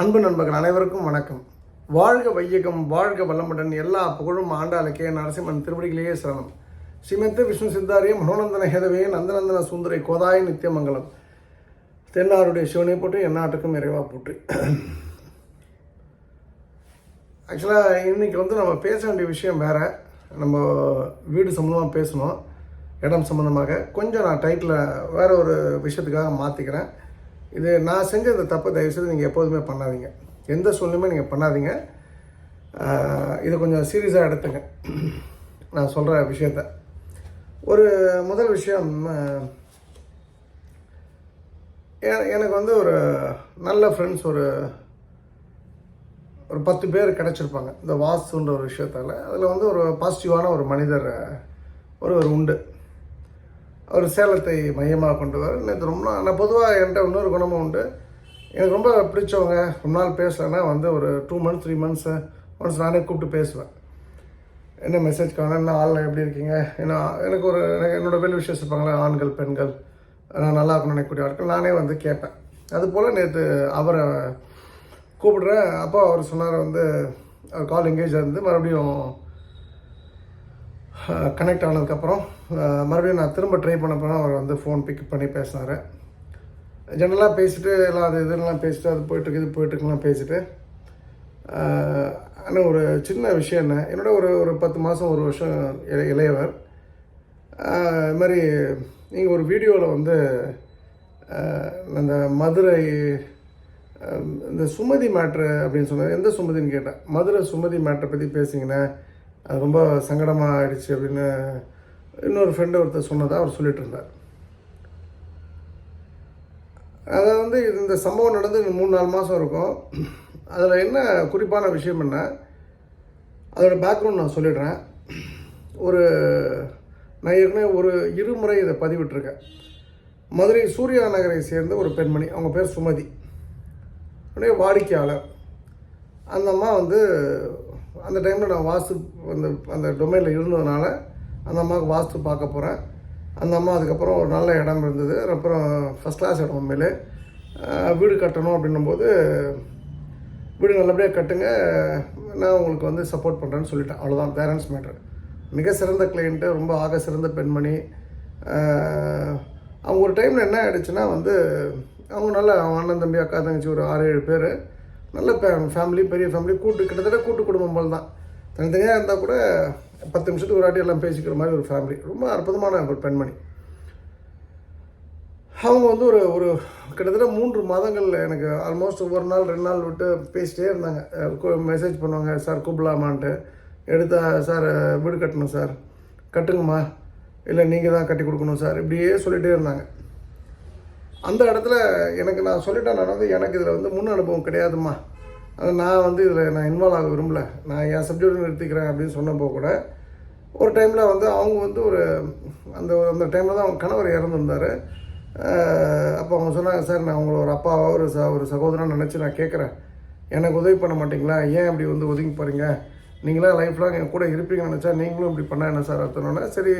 அன்பு நண்பர்கள் அனைவருக்கும் வணக்கம். வாழ்க வையகம் வாழ்க வல்லமுடன் எல்லா புகழும் ஆண்டாளுக்கே நரசிம்மன் திருவடிகளையே சரணம். ஸ்ரீமந்த விஷ்ணு சித்தாரிய மனோநந்தன ஹேதவே நந்தநந்தன சுந்தரை கோதாய நித்தியமங்கலம். தென்னாருடைய சிவனை போட்டு எந்நாட்டுக்கும் இறைவா போட்டு ஆக்சுவலாக இன்றைக்கி வந்து நம்ம பேச வேண்டிய விஷயம் வேறு. நம்ம வீடு சம்மந்தமாக பேசணும். இடம் சம்மந்தமாக கொஞ்சம் நான் டைட்டில் வேற ஒரு விஷயத்துக்காக மாற்றிக்கிறேன் இது நான் செஞ்ச இந்த தப்பை தயவுசெய்து நீங்கள் எப்போதுமே பண்ணாதீங்க. எந்த சூழ்நிலையுமே நீங்கள் பண்ணாதீங்க. இதை கொஞ்சம் சீரியஸாக எடுத்துங்க. நான் சொல்கிற விஷயத்த. ஒரு முதல் விஷயம் எனக்கு வந்து ஒரு நல்ல ஃப்ரெண்ட்ஸ் ஒரு ஒரு பத்து பேர் கிடச்சிருப்பாங்க. இந்த வாஸ்துன்ற ஒரு விஷயத்தால். அதில் வந்து ஒரு பாசிட்டிவான ஒரு மனிதர் ஒருவர் உண்டு. அவர் சேலத்தை மையமாக கொண்டவர் நேற்று ரொம்ப நாள் நான் பொதுவாக என்கிட்ட இன்னொரு குணமும் உண்டு. எனக்கு ரொம்ப பிடிச்சவங்க ரொம்ப நாள் பேசலைன்னா வந்து ஒரு two months three months once நானே கூப்பிட்டு பேசுவேன். என்ன மெசேஜ் காணும் என்ன ஆள் எப்படி இருக்கீங்க? ஏன்னா எனக்கு ஒரு எனக்கு என்னோட வெல் விஷயம் இருப்பாங்களே ஆண்கள் பெண்கள் நான் நல்லா இருக்கணும்னு நினைக்கக்கூடிய ஆட்கள் நானே வந்து கேட்பேன். அதுபோல் நேற்று அவரை கூப்பிடுறேன். அப்போ அவர் சொன்னார் வந்து அவர் கால் எங்கேஜ் இருந்து மறுபடியும் கனெக்ட் ஆனதுக்கப்புறம் மறுபடியும் நான் திரும்ப ட்ரை பண்ணப்போ அவர் வந்து ஃபோன் பிக் பண்ணி பேசினார். ஜென்ரலாக பேசிட்டு எல்லாம் அது இதெல்லாம் பேசிட்டு அது போயிட்டுருக்கு இது போயிட்டுருக்குலாம் பேசிட்டு ஆனால் ஒரு சின்ன விஷயம் என்ன என்னோட ஒரு ஒரு பத்து மாதம் ஒரு வருஷம் இளை இளையவர். இது மாதிரி நீங்கள் ஒரு வீடியோவில் வந்து அந்த மதுரை இந்த சுமதி மேட்ரு அப்படின்னு சொன்னது எந்த சுமதின்னு கேட்டேன். மதுரை சுமதி மேட்ரை பற்றி பேசிங்கன்னா ரொம்ப சங்கடமாக ஆயிடுச்சு அப்படின்னு இன்னொரு ஃப்ரெண்டு ஒருத்தர் சொன்னதாக அவர் சொல்லிட்டு இருந்தார். அதை வந்து இது- இந்த சம்பவம் நடந்து மூணு நாலு மாதம் இருக்கும். அதில் என்ன குறிப்பான விஷயம் என்ன அதோட பேக்ரவுண்ட் நான் சொல்லிடுறேன். ஒரு நான் ஏற்கனவே ஒரு இருமுறை இதை பதிவிட்டிருக்கேன். மதுரை சூர்யா நகரை சேர்ந்த ஒரு பெண்மணி அவங்க பேர் சுமதி. உடனே வாடிக்கையாளர். அந்த அம்மா வந்து அந்த டைமில் நான் வாஸ்து அந்த அந்த டொமைனில் இருந்ததுனால அந்த அம்மாவுக்கு வாஸ்து பார்க்க போகிறேன் அந்த அம்மா அதுக்கப்புறம் ஒரு நல்ல இடம் இருந்தது. அப்புறம் ஃபஸ்ட் கிளாஸ் இடம் உண்மையிலே. வீடு கட்டணும் அப்படின்னும்போது வீடு நல்லபடியாக கட்டுங்க. நான் உங்களுக்கு வந்து சப்போர்ட் பண்ணுறேன்னு சொல்லிட்டேன். அவ்வளோதான் பேரண்ட்ஸ் மேட்ரு மிக சிறந்த கிளைண்ட்டு ரொம்ப ஆக சிறந்த பெண்மணி. அவங்க ஒரு டைமில் என்ன ஆகிடுச்சுன்னா வந்து அவங்க நல்ல அவங்க அண்ணன் தம்பி அக்கா தங்கச்சி ஒரு ஆறு ஏழு பேர். நல்ல ஃபேமிலி பெரிய ஃபேமிலி கூட்டு கிட்டத்தட்ட கூட்டு குடும்பம் போல் தான் தனித்தனியாக இருந்தால் கூட பத்து நிமிஷத்துக்கு ஒரு வாட்டி எல்லாம் பேசிக்கிற மாதிரி ஒரு ஃபேமிலி ரொம்ப அற்புதமான ஒரு பெண்மணி. அவங்க வந்து ஒரு ஒரு கிட்டத்தட்ட மூன்று மாதங்கள் எனக்கு ஆல்மோஸ்ட் ஒரு நாள் ரெண்டு நாள் விட்டு பேசிட்டே இருந்தாங்க. மெசேஜ் பண்ணுவாங்க சார் கூப்பிடலாமான்ட்டு. எடுத்தா சார் வீடு கட்டணும் சார். கட்டுங்கம்மா. இல்லை நீங்கள் தான் கட்டி கொடுக்கணும் சார். இப்படியே சொல்லிகிட்டே இருந்தாங்க. அந்த இடத்துல எனக்கு நான் சொல்லிட்டேன் நான் வந்து எனக்கு இதில் வந்து முன் அனுபவம் கிடையாதும்மா. நான் வந்து இதில் நான் இன்வால்வ் ஆக விரும்பல. நான் என் சப்ஜெக்ட் நிறுத்திக்கிறேன் அப்படின்னு சொன்னப்போ கூட ஒரு டைமில் வந்து அவங்க வந்து ஒரு அந்த அந்த டைமில் தான் அவங்க கணவர் இறந்துருந்தார். அப்போ அவங்க சொன்னாங்க சார் நான் உங்களை ஒரு அப்பாவோ ஒரு ச ஒரு சகோதரன் நினச்சி நான் கேட்குறேன். எனக்கு உதவி பண்ண மாட்டிங்களா? ஏன் இப்படி வந்து ஒதுங்கி போகிறீங்க நீங்களாம் லைஃப் லாங் என் கூட இருப்பீங்கன்னு நினச்சா நீங்களும் இப்படி பண்ணால் என்ன சார் அர்த்தம்னா சரி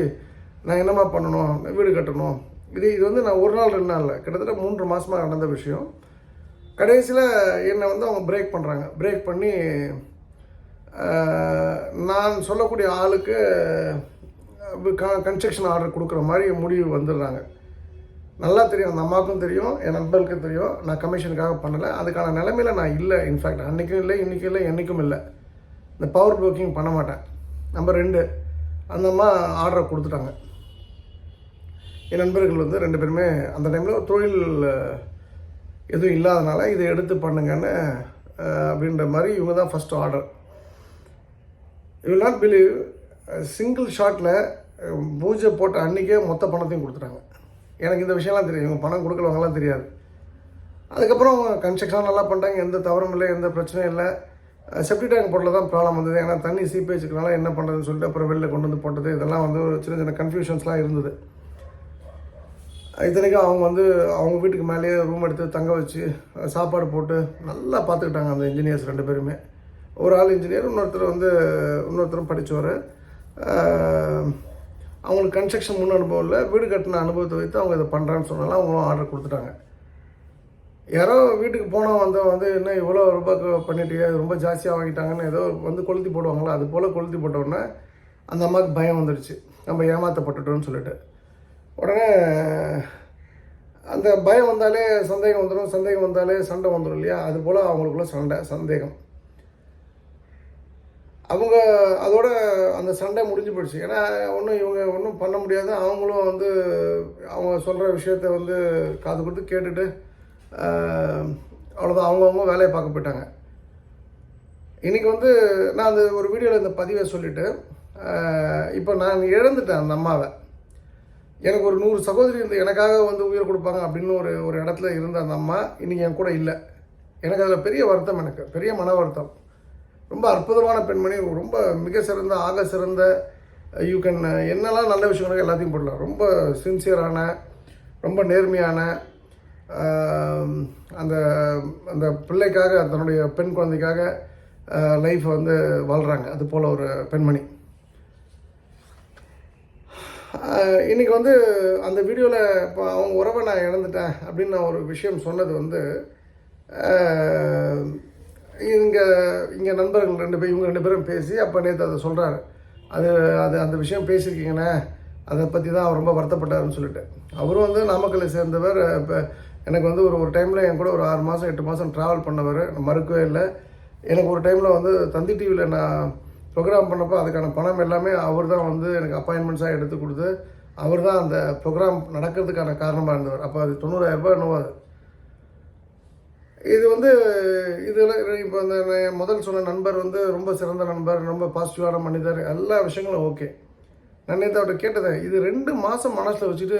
நான் என்னம்மா பண்ணணும்? வீடு கட்டணும். இது இது வந்து நான் ஒரு நாள் ரெண்டு நாளில். கிட்டத்தட்ட மூன்று மாதமாக நடந்த விஷயம். கடைசியில் என்னை வந்து அவங்க பிரேக் பண்ணுறாங்க பிரேக் பண்ணி நான் சொல்லக்கூடிய ஆளுக்கு கன்ஸ்ட்ரக்ஷன் ஆர்டர் கொடுக்குற மாதிரி முடிவு வந்துடுறாங்க. நல்லா தெரியும் அந்த அம்மாவுக்கும் தெரியும் என் நண்பர்களுக்கும் தெரியும். நான் கமிஷனுக்காக பண்ணலை. அதுக்கான நிலமையில நான் இல்லை இன்ஃபேக்ட் அன்றைக்கும் இல்லை இன்றைக்கும் இல்லை என்றைக்கும் இல்லை. இந்த பவர் புக்கிங் பண்ண மாட்டேன். நம்பர் ரெண்டு அந்த அம்மா ஆர்டரை கொடுத்துட்டாங்க. என் நண்பர்கள் வந்து ரெண்டு பேருமே அந்த டைமில் தொழில் எதுவும் இல்லாதனால இதை எடுத்து பண்ணுங்கன்னு அப்படின்ற மாதிரி இவங்க தான் first order you not believe single ஷாட்டில் பூஜை போட்ட அன்றைக்கே மொத்த பணத்தையும் கொடுத்துட்டாங்க. எனக்கு இந்த விஷயம்லாம் தெரியும். இவங்க பணம் கொடுக்கலவங்கலாம் தெரியாது. அதுக்கப்புறம் கன்ஸ்ட்ரக்ஷன் நல்லா பண்ணிட்டாங்க. எந்த தவறும் இல்லை எந்த பிரச்சனையும் இல்லை. செப்டி டேங்க் போட்டில் தான் ப்ராப்ளம் வந்தது. ஏன்னா தண்ணி சீப்பேஜுக்குனால என்ன பண்ணுறதுன்னு சொல்லிட்டு அப்புறம் வெளில கொண்டு வந்து போட்டது. இதெல்லாம் வந்து ஒரு சின்ன சின்ன கன்ஃபியூஷன்ஸ்லாம் இருந்தது. இத்தனைக்கும் அவங்க வந்து அவங்க வீட்டுக்கு மேலேயே ரூம் எடுத்து தங்க வச்சு சாப்பாடு போட்டு நல்லா பார்த்துக்கிட்டாங்க அந்த இன்ஜினியர்ஸ் ரெண்டு பேருமே. ஒரு ஆள் இன்ஜினியர் இன்னொருத்தர் வந்து இன்னொருத்தரும் படித்தவர் அவங்களுக்கு கன்ஸ்ட்ரக்ஷன் முன் அனுபவம் இல்லை. வீடு கட்டின அனுபவத்தை வைத்து அவங்க இதை பண்ணுறான்னு சொன்னாலும் அவங்களும் ஆர்டர் கொடுத்துட்டாங்க. யாரோ வீட்டுக்கு போனால் வந்து வந்து என்ன இவ்வளோ ரூபாய்க்கு பண்ணிட்டு ரொம்ப ஜாஸ்தியாக வாங்கிட்டாங்கன்னு ஏதோ வந்து கொளுத்தி போடுவாங்களா? அது போல் கொளுத்தி போட்டோன்னே அந்த அம்மாவுக்கு பயம் வந்துடுச்சு. நம்ம ஏமாற்றப்பட்டுட்டோம்னு சொல்லிட்டு. உடனே அந்த பயம் வந்தாலே சந்தேகம் வந்துடும் சந்தேகம் வந்தாலே சண்டை வந்துடும் இல்லையா? அது போல் அவங்களுக்குள்ள சண்டை சந்தேகம். அவங்க அதோட அந்த சண்டை முடிஞ்சு போயிடுச்சு. ஏன்னா ஒன்றும் இவங்க ஒன்றும் பண்ண முடியாது. அவங்களும் வந்து அவங்க சொல்கிற விஷயத்த வந்து காது கொடுத்து கேட்டுட்டு அவ்வளோதான் அவங்கவுங்க வேலையை பார்க்க போயிட்டாங்க. இன்றைக்கி வந்து நான் அந்த ஒரு வீடியோவில் இந்த பதிவை சொல்லிவிட்டு இப்போ நான் இழந்துட்டேன் அந்த அம்மாவை. எனக்கு ஒரு நூறு சகோதரி இருந்து எனக்காக வந்து உயிர் கொடுப்பாங்க அப்படின்னு ஒரு ஒரு இடத்துல இருந்த அந்த அம்மா இன்றைக்கி என் கூட இல்லை. எனக்கு அதில் பெரிய வருத்தம் எனக்கு பெரிய மன வருத்தம். ரொம்ப அற்புதமான பெண்மணி ரொம்ப மிக சிறந்த ஆக சிறந்த யூ கேன் என்னெல்லாம் நல்ல விஷயங்கள் எல்லாத்தையும் போடலாம். ரொம்ப சின்சியரான ரொம்ப நேர்மையான அந்த அந்த பிள்ளைக்காக தன்னுடைய பெண் குழந்தைக்காக லைஃப் வந்து வாழ்கிறாங்க அது போல் ஒரு பெண்மணி. இன்றைக்கி இன்னைக்கு வந்து அந்த வீடியோவில் இப்போ அவங்க உறவை நான் இழந்துட்டேன் அப்படின்னு நான் ஒரு விஷயம் சொன்னது வந்து இங்கே இங்கே நண்பர்கள் ரெண்டு பேர் இவங்க ரெண்டு பேரும் பேசி அப்போ நேற்று அதை சொல்கிறாரு அது அது அந்த விஷயம் பேசியிருக்கீங்கண்ணே. அதை பற்றி தான் அவர் ரொம்ப வருத்தப்பட்டாருன்னு சொல்லிட்டு. அவரும் வந்து நாமக்கல்லை சேர்ந்தவர். இப்போ எனக்கு வந்து ஒரு ஒரு டைமில் என் கூட ஒரு ஆறு மாதம் எட்டு மாதம் ட்ராவல் பண்ணவர். நான் மறுக்கவே இல்லை. எனக்கு ஒரு டைமில் வந்து தந்தி டிவியில் நான் ப்ரோக்ராம் பண்ணப்போ அதுக்கான பணம் எல்லாமே அவர் தான் வந்து எனக்கு அப்பாயின்மெண்ட்ஸாக எடுத்து கொடுத்து அவர் தான் அந்த ப்ரோக்ராம் நடக்கிறதுக்கான காரணமாக இருந்தவர். அப்போ அது தொண்ணூறாயிரம் ரூபாய் என்னவோ அது. இது வந்து இதெல்லாம் இப்போ இந்த முதல் சொன்ன நண்பர் வந்து ரொம்ப சிறந்த நண்பர் ரொம்ப பாசிட்டிவான மனிதர் எல்லா விஷயங்களும் ஓகே நான் நேற்று அவர்கிட்ட கேட்டதேன் இது ரெண்டு மாதம் மனசில் வச்சுட்டு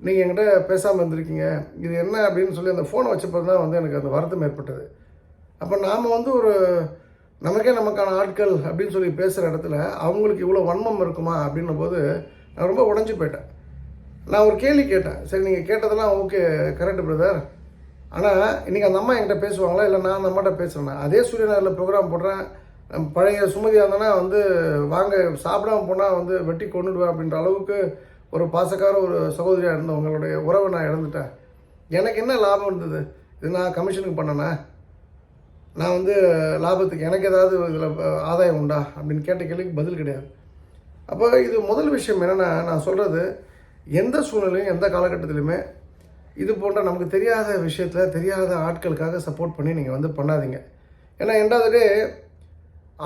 நீங்கள் என்கிட்ட பேசாமல் இருந்திருக்கீங்க. இது என்ன அப்படின்னு சொல்லி அந்த ஃபோனை வச்சப்போ தான் வந்து எனக்கு அந்த வருத்தம் ஏற்பட்டது. அப்போ நாம் வந்து ஒரு நமக்கே நமக்கான ஆட்கள் அப்படின்னு சொல்லி பேசுகிற இடத்துல அவங்களுக்கு இவ்வளோ வன்மம் இருக்குமா அப்படின்னும் போது நான் ரொம்ப உடஞ்சி போயிட்டேன். நான் ஒரு கேள்வி கேட்டேன். சரி நீங்கள் கேட்டதெல்லாம் ஓகே கரெக்ட் பிரதர் ஆனால் இன்றைக்கி அந்த அம்மா என்கிட்ட பேசுவாங்களா? இல்லை நான் அந்த அம்மாட்ட பேசுகிறேன்னா அதே சூரியநகரில் ப்ரோக்ராம் போடுறேன். பழைய சுமதியாக இருந்தேன்னா வந்து வாங்க சாப்பிடாம போனால் வந்து வெட்டி கொண்டுடுவேன் அப்படின்ற அளவுக்கு ஒரு பாசக்கார ஒரு சகோதரியாக இருந்தவங்களுடைய உறவை நான் இழந்துட்டேன். எனக்கு என்ன லாபம் இருந்தது? இது நான் கமிஷனுக்கு பண்ணேனா? நான் வந்து லாபத்துக்கு எனக்கு ஏதாவது இதில் ஆதாயம் உண்டா? அப்படின்னு கேட்ட கேள்விக்கு பதில் கிடையாது. அப்போ இது முதல் விஷயம் என்னென்னா நான் சொல்கிறது எந்த சூழ்நிலையும் எந்த காலகட்டத்திலையுமே இது போன்ற நமக்கு தெரியாத விஷயத்தில் தெரியாத ஆட்களுக்காக சப்போர்ட் பண்ணி நீங்கள் வந்து பண்ணாதீங்க. ஏன்னா ரெண்டாவது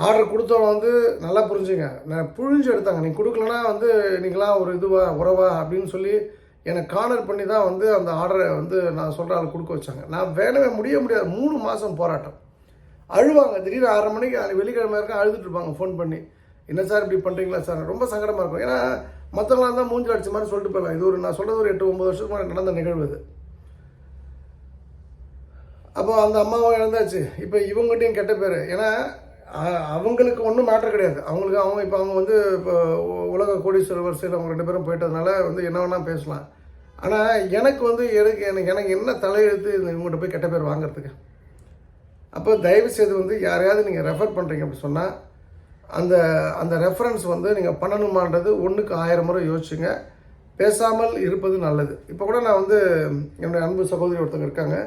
ஆர்டர் கொடுத்தவங்க வந்து நல்லா புரிஞ்சுங்க. நான் புழிஞ்சு எடுத்தாங்க. நீ கொடுக்கலனா வந்து நீங்களாம் ஒரு இதுவா உறவா அப்படின்னு சொல்லி என்னை கார்னர் பண்ணி தான் வந்து அந்த ஆர்டரை வந்து நான் சொல்கிற ஆள் கொடுக்க வச்சாங்க. நான் வேணவே முடிய முடியாது. மூணு மாதம் போராட்டம். அழுவாங்க. திடீர்னு ஆறரை மணிக்கு வெள்ளிக்கிழமை இருக்க அழுதுட்டு இருப்பாங்க ஃபோன் பண்ணி. என்ன சார் இப்படி பண்ணுறீங்களா சார்? ரொம்ப சங்கடமாக இருக்கும். ஏன்னா மற்றவங்களாம் தான் மூஞ்சி அடிச்ச மாதிரி சொல்லிட்டு போயிடலாம் இது ஒரு நான் சொல்கிறது ஒரு எட்டு ஒம்பது வருஷத்துக்கு முன்னாடி நடந்த நிகழ்வு இது. அப்போ அந்த அம்மாவும் இழந்தாச்சு இப்போ இவங்ககிட்டையும் கெட்ட பேர். ஏன்னா அவங்களுக்கு ஒன்றும் மேட்டர் கிடையாது. அவங்களுக்கு அவங்க இப்போ அவங்க வந்து இப்போ உலக கோடீஸ்வரர் வரிசையில் அவங்க ரெண்டு பேரும் போயிட்டதுனால வந்து என்ன வேணால் பேசலாம். ஆனால் எனக்கு வந்து எனக்கு எனக்கு எனக்கு என்ன தலையெழுத்து இந்த இவங்ககிட்ட போய் கெட்ட பேர் வாங்குறதுக்கு? அப்போ தயவு செய்து வந்து யாரையாவது நீங்கள் ரெஃபர் பண்ணுறீங்க அப்படி சொன்னால் அந்த அந்த ரெஃபரன்ஸ் வந்து நீங்கள் பண்ணணுமான்றது ஒன்றுக்கு ஆயிரம் முறை யோசிச்சுங்க. பேசாமல் இருப்பது நல்லது. இப்போ கூட நான் வந்து என்னுடைய அன்பு சகோதரி ஒருத்தங்க இருக்காங்க.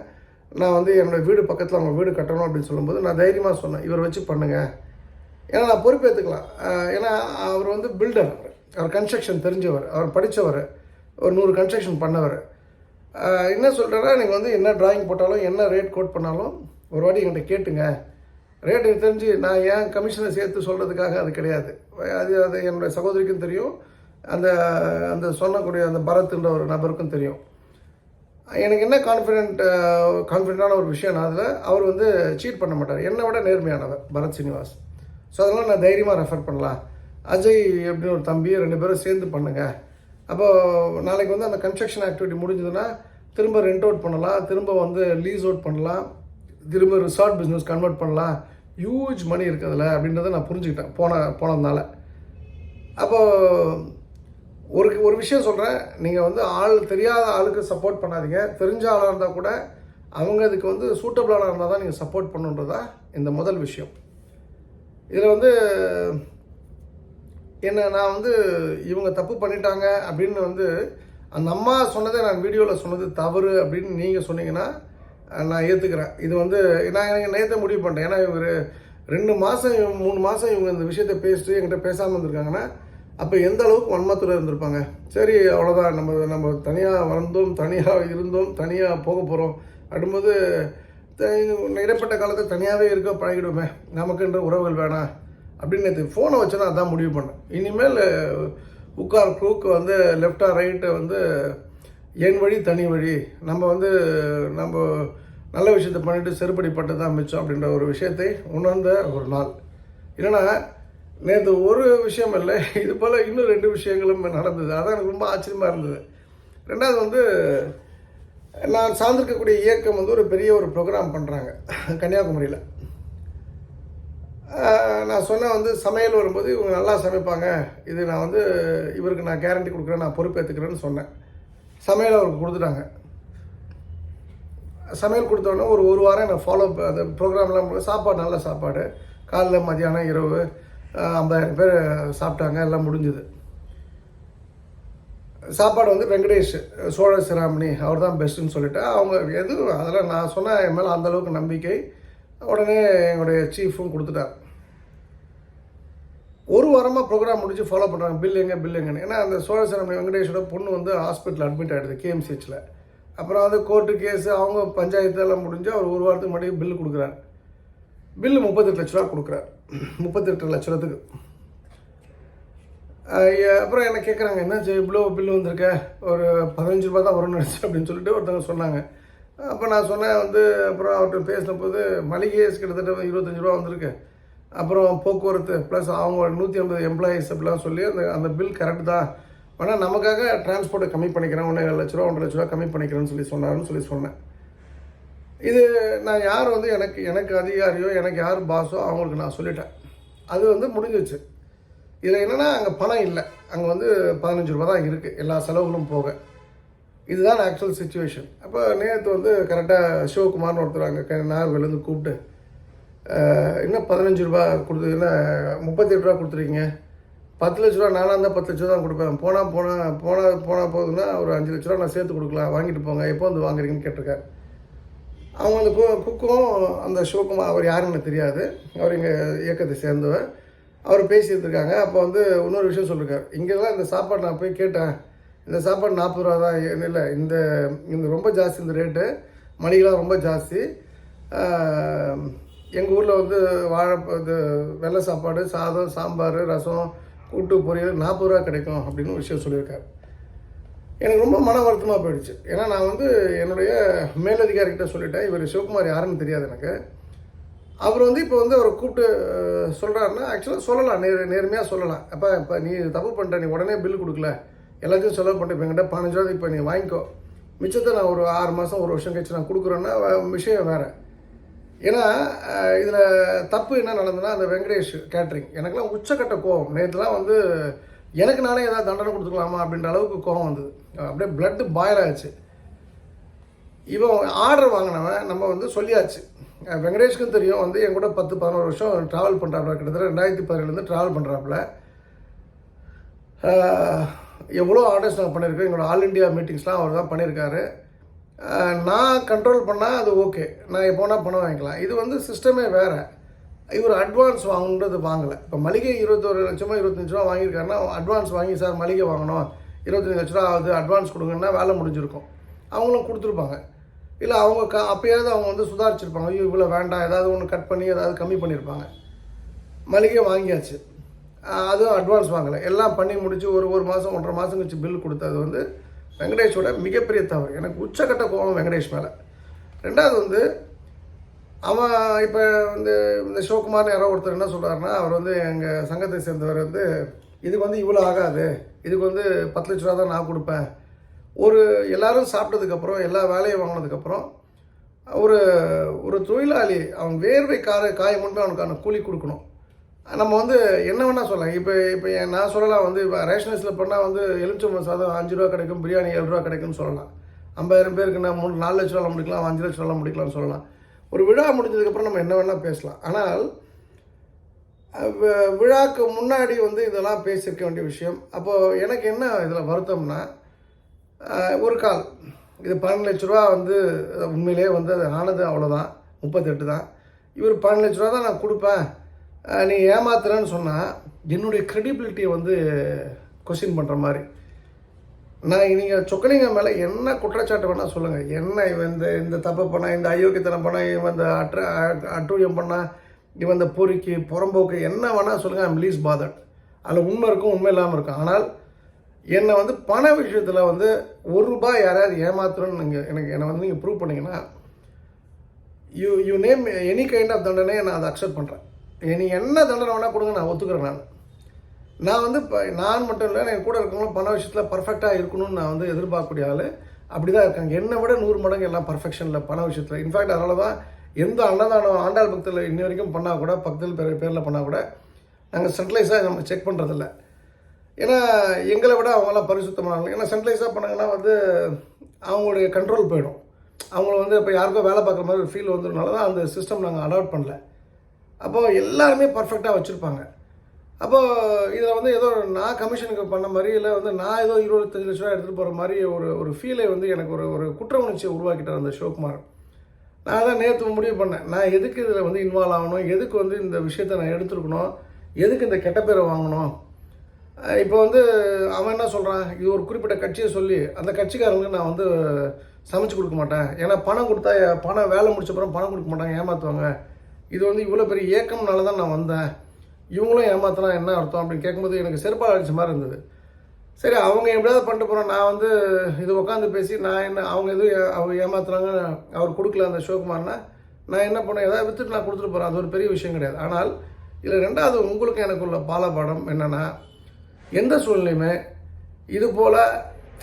நான் வந்து என்னுடைய வீடு பக்கத்தில் அவங்க வீடு கட்டணும் அப்படின்னு சொல்லும்போது நான் தைரியமாக சொன்னேன் இவர் வச்சு பண்ணுங்கள் ஏன்னா நான் பொறுப்பேற்றுக்கலாம் ஏன்னா அவர் வந்து பில்டர் அவர் கன்ஸ்ட்ரக்ஷன் தெரிஞ்சவர். அவர் படித்தவர் ஒரு நூறு கன்ஸ்ட்ரக்ஷன் பண்ணவர். என்ன சொல்கிறேன்னா நீங்கள் வந்து என்ன ட்ராயிங் போட்டாலும் என்ன ரேட் கோட் பண்ணாலும் ஒரு வாட்டி என்கிட்ட கேட்டுங்க. ரேட் எனக்கு தெரிஞ்சு நான் ஏன் கமிஷனை சேர்த்து சொல்கிறதுக்காக அது கிடையாது. அது அது என்னுடைய சகோதரிக்கும் தெரியும். அந்த அந்த சொல்லக்கூடிய அந்த பரத்ன்ற ஒரு நபருக்கும் தெரியும். எனக்கு என்ன கான்ஃபிடென்ட் கான்ஃபிடென்ட்டான ஒரு விஷயம் அதில் அவர் வந்து சீட் பண்ண மாட்டார். என்னை விட நேர்மையானவர் பரத் சீனிவாஸ். ஸோ அதெல்லாம் நான் தைரியமாக ரெஃபர் பண்ணலாம். அஜய் அப்படின்னு ஒரு தம்பி ரெண்டு பேரும் சேர்ந்து பண்ணுங்கள் அப்போது நாளைக்கு வந்து அந்த கன்ஸ்ட்ரக்ஷன் ஆக்டிவிட்டி முடிஞ்சதுன்னா திரும்ப ரெண்ட் அவுட் பண்ணலாம். திரும்ப வந்து லீஸ் அவுட் பண்ணலாம். திரும்ப ரிசார்ட் பிஸ்னஸ் கன்வெர்ட் பண்ணலாம். ஹியூஜ் மணி இருக்குது அப்படின்றத நான் புரிஞ்சுக்கிட்டேன். போன போனதுனால. அப்போது ஒரு ஒரு விஷயம் சொல்கிறேன் நீங்கள் வந்து ஆள் தெரியாத ஆளுக்கு சப்போர்ட் பண்ணாதீங்க. தெரிஞ்ச ஆளாக இருந்தால் கூட அவங்க இதுக்கு வந்து சூட்டபிளாக இருந்தால் தான் நீங்கள் சப்போர்ட் பண்ணுன்றதா இந்த முதல் விஷயம். இதில் வந்து என்ன நான் வந்து இவங்க தப்பு பண்ணிட்டாங்க அப்படின்னு வந்து அந்த அம்மா சொன்னதை நான் வீடியோவில் சொன்னது தவறு அப்படின்னு நீங்கள் சொன்னீங்கன்னா நான் ஏற்றுக்கிறேன் இது வந்து நான் எனக்கு நேற்று முடிவு பண்ணிட்டேன். ஏன்னா இவர் ரெண்டு மாதம் மூணு மாதம் இவங்க இந்த விஷயத்தை பேசிட்டு என்கிட்ட பேசாமல் இருந்திருக்காங்கன்னா அப்போ எந்த அளவுக்கு வன்மத்தில் இருந்திருப்பாங்க? சரி அவ்வளோதான் நம்ம நம்ம தனியாக வளர்ந்தோம் தனியாக இருந்தோம் தனியாக போக போகிறோம் அப்படிம்போது இடைப்பட்ட காலத்தை தனியாகவே இருக்க பழகிடுவோமே நமக்குன்ற உறவுகள் வேணாம் அப்படின்னு நேற்று ஃபோனை வச்சு நான் அதான் முடிவு பண்ணேன். இனிமேல் உட்கார் குரூக்கு வந்து லெஃப்டாக ரைட்டு வந்து என் வழி தனி வழி. நம்ம வந்து நம்ம நல்ல விஷயத்தை பண்ணிட்டு செருப்படி பட்டு தான் மிச்சம் அப்படின்ற ஒரு விஷயத்தை உணர்ந்த ஒரு நாள். என்னென்னா நேற்று ஒரு விஷயம் இல்லை இது போல் இன்னும் ரெண்டு விஷயங்களும் நடந்தது. அதான் எனக்கு ரொம்ப ஆச்சரியமாக இருந்தது. ரெண்டாவது வந்து நான் சார்ந்திருக்கக்கூடிய இயக்கம் வந்து ஒரு பெரிய ஒரு ப்ரோக்ராம் பண்ணுறாங்க கன்னியாகுமரியில். நான் சொன்னேன் வந்து சமையல் வரும்போது இவங்க நல்லா சமைப்பாங்க. இது நான் வந்து இவருக்கு நான் கேரண்டி கொடுக்குறேன் நான் பொறுப்பேற்றுக்கிறேன்னு சொன்னேன். சமையல் அவருக்கு கொடுத்துட்டாங்க. சமையல் கொடுத்தோன்னே ஒரு ஒரு வாரம் நான் ஃபாலோ அந்த ப்ரோக்ராம்லாம் சாப்பாடு நல்ல சாப்பாடு. காலைல மதியானம் இரவு ஐம்பதாயிரம் பேர் சாப்பிட்டாங்க எல்லாம் முடிஞ்சுது. சாப்பாடு வந்து வெங்கடேஷ் சோழ சிராமணி அவர் தான் பெஸ்ட்டுன்னு சொல்லிட்டு அவங்க எது அதெல்லாம் நான் சொன்ன என் மேலே அந்த அளவுக்கு நம்பிக்கை. உடனே எங்களுடைய சீஃபும் கொடுத்துட்டார். ஒரு வாரமாக ப்ரோக்ராம் முடிச்சு ஃபாலோ பண்ணுறாங்க பில் எங்கே பில் எங்கன்னு. ஏன்னா அந்த சோழ சிராமணி வெங்கடேஷோட பொண்ணு வந்து ஹாஸ்பிட்டல் அட்மிட் ஆகிடுது கேஎம்சிஹெச்சில் அப்புறம் வந்து கோர்ட்டு கேஸு அவங்க பஞ்சாயத்து எல்லாம் முடிஞ்சு அவர் ஒரு வாரத்துக்கு முன்னாடி பில்லு கொடுக்குறாரு. பில்லு முப்பத்தெட்டு லட்ச ரூபா கொடுக்குறாரு. முப்பத்தெட்டு லட்ச ரூபத்துக்கு அப்புறம் என்ன கேட்குறாங்க என்ன இவ்வளோ பில்லு வந்திருக்க? ஒரு பதினஞ்சு ரூபா தான் வரும்னு நினச்சி அப்படின்னு சொல்லிட்டு ஒருத்தவங்க சொன்னாங்க. அப்போ நான் சொன்னேன் வந்து அப்புறம் அவர்கிட்ட பேசின போது மளிகை கிட்டத்தட்ட இருபத்தஞ்சு ரூபா வந்திருக்கு. அப்புறம் போக்குவரத்து ப்ளஸ் அவங்க நூற்றி ஐம்பது எம்ப்ளாயீஸ் அப்படிலாம் சொல்லி அந்த அந்த பில் கரெக்ட் தான். ஆனால் நமக்காக டிரான்ஸ்போர்ட்டை கம்மி பண்ணிக்கிறேன். ஒன்றரை லட்ச ரூபா ஒன்றரை லட்ச ரூபா கம்மி பண்ணிக்கிறேன்னு சொல்லி சொன்னாருன்னு சொல்லி சொன்னேன். இது நான் யார் வந்து எனக்கு எனக்கு அதிகாரியோ எனக்கு யார் பாஸோ அவங்களுக்கு நான் சொல்லிட்டேன். அது வந்து முடிஞ்சிச்சு இதில் என்னென்னா அங்கே பணம் இல்லை. அங்கே வந்து பதினஞ்சு ரூபா தான் இருக்குது எல்லா செலவுகளும் போக. இதுதான் ஆக்சுவல் சுச்சுவேஷன் அப்போ நேற்று வந்து கரெக்டாக சிவகுமார்னு ஒருத்தர் அங்கே நாகர்வேலேருந்து கூப்பிட்டு இன்னும் பதினஞ்சு ரூபா கொடுத்து என்ன முப்பத்தெட்டு ரூபா கொடுத்துருக்கீங்க? பத்து லட்ச ரூபா நானாக இருந்தால் பத்து லட்ச ரூபா தான் கொடுப்பேன். போனால் போனால் போனால் போனால் போகுதுன்னா ஒரு அஞ்சு லட்ச ரூபா நான் சேர்த்து கொடுக்கலாம். வாங்கிட்டு போங்க. எப்போ வந்து வாங்குறீங்கன்னு கேட்டிருக்காரு. அவங்க அந்த கு குக்கும் அந்த சிவகுமார் அவர் யாருன்னு எனக்கு தெரியாது. அவர் எங்கள் இயக்கத்தை சேர்ந்தவர். அவர் பேசிகிட்டு இருக்காங்க. அப்போ வந்து இன்னொரு விஷயம் சொல்லியிருக்காரு இங்கெல்லாம் இந்த சாப்பாடு நான் போய் கேட்டேன். இந்த சாப்பாடு நாற்பது ரூபா தான். இல்லை இந்த இந்த ரொம்ப ஜாஸ்தி இந்த ரேட்டு மளிகைலாம் ரொம்ப ஜாஸ்தி. எங்கள் ஊரில் வந்து வாழை இது வெள்ளை சாப்பாடு சாதம் சாம்பார் ரசம் கூட்டு பொரியல் நாற்பது ரூபா கிடைக்கும் அப்படின்னு ஒரு விஷயம் சொல்லியிருக்காரு. எனக்கு ரொம்ப மன வருத்தமாக போயிடுச்சு. ஏன்னா நான் வந்து என்னுடைய மேலதிகாரிகிட்ட சொல்லிட்டேன் இவர் சிவகுமார் யாருன்னு தெரியாது எனக்கு. அவர் வந்து இப்போ வந்து அவரை கூப்பிட்டு சொல்கிறாருன்னா ஆக்சுவலாக சொல்லலாம் நேர் நேர்மையாக சொல்லலாம். அப்போ இப்போ நீ தப்பு பண்ணிட்ட நீ உடனே பில் கொடுக்கல. எல்லாத்தையும் செலவு பண்ணிட்டு இப்போ என்கிட்ட பதினஞ்சு ரூபா இப்போ நீ வாங்கிக்கோ. மிச்சத்தை நான் ஒரு ஆறு மாதம் ஒரு வருஷம் கழிச்சு நான் கொடுக்குறேன்னா விஷயம் வேறு. ஏன்னா இதில் தப்பு என்ன நடந்ததுன்னா அந்த வெங்கடேஷ் கேட்ரிங் எனக்குலாம் உச்சக்கட்ட கோவம். நேற்றுலாம் வந்து எனக்கு நானே ஏதாவது தண்டனை கொடுத்துக்கலாமா? அப்படின்ற அளவுக்கு கோவம் வந்தது. அப்படியே பிளட்டு பாயில் ஆச்சு இவன் ஆர்டர் வாங்கினவன் நம்ம வந்து சொல்லியாச்சு. வெங்கடேஷ்க்கும் தெரியும் வந்து என் கூட பத்து பதினோரு வருஷம் ட்ராவல் பண்ணுறாப்புல கிட்டத்தட்ட ரெண்டாயிரத்தி பதினேழுலேருந்து ட்ராவல் பண்ணுறாப்புல எவ்வளோ ஆர்டர்ஸ் நான் பண்ணியிருக்கேன் எங்களோட ஆல் இண்டியா மீட்டிங்ஸ்லாம் அவர் தான் பண்ணியிருக்காரு. நான் கண்ட்ரோல் பண்ணால் அது ஓகே நான் எப்போனா பணம் வாங்கிக்கலாம். இது வந்து சிஸ்டமே வேறு. இவர் அட்வான்ஸ் வாங்கணுன்றது வாங்கலை. இப்போ மளிகை இருபத்தொரு லட்சமோ இருபத்தஞ்சு ரூபா வாங்கியிருக்காருன்னா அட்வான்ஸ் வாங்கி சார் மளிகை வாங்கணும். இருபத்தஞ்சு லட்ச ரூபா ஆகுது அட்வான்ஸ் கொடுங்கன்னா வேலை முடிஞ்சிருக்கும். அவங்களும் கொடுத்துருப்பாங்க. இல்லை அவங்க க அப்போயாவது அவங்க வந்து சுதாரிச்சிருப்பாங்க. ஐயோ இவ்வளோ வேண்டாம். ஏதாவது ஒன்று கட் பண்ணி ஏதாவது கம்மி பண்ணியிருப்பாங்க மளிகை வாங்கியாச்சு. அதுவும் அட்வான்ஸ் வாங்கலை. எல்லாம் பண்ணி முடித்து ஒரு ஒரு மாதம் ஒன்றரை மாதம் கழிச்சு பில் கொடுத்தது வந்து வெங்கடேஷோட மிகப்பெரிய தவறு. எனக்கு உச்சக்கட்ட கோபம் வெங்கடேஷ் மேலே. ரெண்டாவது வந்து அவன் இப்போ வந்து இந்த சிவகுமார்னு யாரோ ஒருத்தர் என்ன சொல்கிறாருன்னா அவர் வந்து எங்கள் சங்கத்தை சேர்ந்தவர் வந்து இதுக்கு வந்து இவ்வளோ ஆகாது. இதுக்கு வந்து பத்து லட்ச ரூபா தான் நான் கொடுப்பேன். ஒரு எல்லோரும் சாப்பிட்டதுக்கப்புறம் எல்லா வேலையும் வாங்கினதுக்கப்புறம் ஒரு ஒரு தொழிலாளி அவன் வேர்வை கார காயம் முன்பே அவனுக்கான கூலி கொடுக்கணும். நம்ம வந்து என்ன வேணால் சொல்லலாம். இப்போ இப்போ நான் சொல்லலாம் வந்து இப்போ ரேஷனரிஸில் பண்ணால் வந்து எலுமிச்சம்பழம் சாதம் அஞ்சு ரூபா கிடைக்கும் பிரியாணி ஏழு ரூபா கிடைக்கும்னு சொல்லலாம். ஐம்பதாயிரம் பேருக்கு நான் மூணு நாலு லட்ச ரூபா முடிக்கலாம் அஞ்சு லட்ச ரூபா முடிக்கலாம்னு சொல்லலாம். ஒரு விழா முடிஞ்சதுக்கப்புறம் நம்ம என்ன வேணால் பேசலாம். ஆனால் விழாக்கு முன்னாடி வந்து இதெல்லாம் பேசியிருக்க வேண்டிய விஷயம். அப்போது எனக்கு என்ன இதில் வருத்தம்னா ஒரு கால். இது பன்னெண்டு லட்ச ரூபா வந்து உண்மையிலேயே வந்து அது ஆனது அவ்வளோதான் முப்பத்தெட்டு தான். இவர் பன்னெண்டு லட்ச ரூபா தான் நான் கொடுப்பேன். நீ ஏமாத்துறேன்னு சொன்னால் என்னுடைய க்ரெடிபிலிட்டியை வந்து கொஸ்டின் பண்ணுற மாதிரி. நான் நீங்கள் சொக்கலிங்க மேலே என்ன குற்றச்சாட்டு வேணால் சொல்லுங்கள் என்ன இவன் இந்த இந்த தப்பை பண்ணால் இந்த அயோக்கியத்தனம் பண்ணால் இவன் இந்த அற்ற அட்டூழியம் பண்ணால் இவன் இந்த பொறிக்கு புறம்போக்கு என்ன வேணால் சொல்லுங்கள் ஐம் லீஸ் பாதட் அதில் உண்மை இருக்கும் உண்மை இல்லாமல் இருக்கும். ஆனால் என்னை வந்து பண விஷயத்தில் வந்து ஒரு ரூபாய் யாராவது ஏமாத்துறோன்னு நீங்கள் எனக்கு என்னை வந்து நீங்கள் ப்ரூவ் பண்ணிங்கன்னா you you name any kind of தண்டனையை நான் அதை அக்செப்ட் பண்ணுறேன் நீ என்ன தண்டனை வேணால் கொடுங்க நான் ஒத்துக்கிறேன் நான். நான் வந்து இப்போ நான் மட்டும் இல்லை என் கூட இருக்கவங்களும் பண விஷயத்தில் பர்ஃபெக்டாக இருக்கணும்னு நான் வந்து எதிர்பார்க்கக்கூடிய ஆள் அப்படி தான் இருக்காங்க. என்னை விட நூறு மடங்கு எல்லாம் பர்ஃபெக்ஷனில் பண விஷயத்தில். இன்ஃபேக்ட் அதனால தான் எந்த அன்னதானம் ஆண்டாள் பக்தியில் இன்ன வரைக்கும் பண்ணால் கூட பக்தல் பேர் பேரில் பண்ணால் கூட நாங்கள் சென்ட்ரலைஸாக நம்ம செக் பண்ணுறதில்ல ஏன்னா எங்களை விட அவங்களாம் பரிசுத்தமானாங்க ஏன்னா சென்ட்ரலைஸாக பண்ணாங்கன்னா வந்து அவங்களுடைய கண்ட்ரோல் போயிடும். அவங்கள வந்து இப்போ யாருக்கோ வேலை பார்க்குற மாதிரி ஒரு ஃபீல் வந்ததுனால தான் அந்த சிஸ்டம் நாங்கள் அடாப்ட் பண்ணல. அப்போது எல்லாருமே பர்ஃபெக்டாக வச்சுருப்பாங்க. அப்போது இதில் வந்து ஏதோ நான் கமிஷனுக்கு பண்ண மாதிரி இல்லை வந்து நான் ஏதோ இருபத்தஞ்சு லட்ச ரூபா எடுத்துகிட்டு போகிற மாதிரி ஒரு ஒரு ஃபீலை வந்து எனக்கு ஒரு ஒரு குற்ற உணர்ச்சியை உருவாக்கிட்டார் அந்த சிவகுமார். நான் தான் நேற்று முடிவு பண்ணேன். நான் எதுக்கு இதில் வந்து இன்வால்வ் ஆகணும்? எதுக்கு வந்து இந்த விஷயத்தை நான் எடுத்துருக்கணும்? எதுக்கு இந்த கெட்ட பேரை வாங்கணும்? இப்போ வந்து அவன் என்ன சொல்கிறான் இது ஒரு குறிப்பிட்ட கட்சியை சொல்லி அந்த கட்சிக்காரங்களுக்கு நான் வந்து சமைச்சு கொடுக்க மாட்டேன். ஏன்னா பணம் கொடுத்தா பணம் வேலை முடிச்ச அப்புறம் பணம் கொடுக்க மாட்டாங்க ஏமாற்றுவாங்க இது வந்து இவ்வளோ பெரிய ஏக்கம்னால தான் நான் வந்தேன். இவங்களும் ஏமாத்தினா என்ன அர்த்தம் அப்படின்னு கேட்கும்போது எனக்கு செருப்பாக அடிச்ச மாதிரி இருந்தது. சரி அவங்க எப்படியாவது பண்ணிட்டு போகிறோம் நான் வந்து இது உட்காந்து பேசி நான் என்ன அவங்க எதுவும் அவங்க ஏமாத்துறாங்க அவர் கொடுக்கல அந்த ஷோகுமார்னா நான் என்ன பண்ணேன்? ஏதாவது விற்றுட்டு நான் கொடுத்துட்டு போகிறேன் அது ஒரு பெரிய விஷயம் கிடையாது. ஆனால் இதில் ரெண்டாவது உங்களுக்கு எனக்குள்ள பாலபாடம் என்னென்னா எந்த சூழ்நிலையுமே இது போல்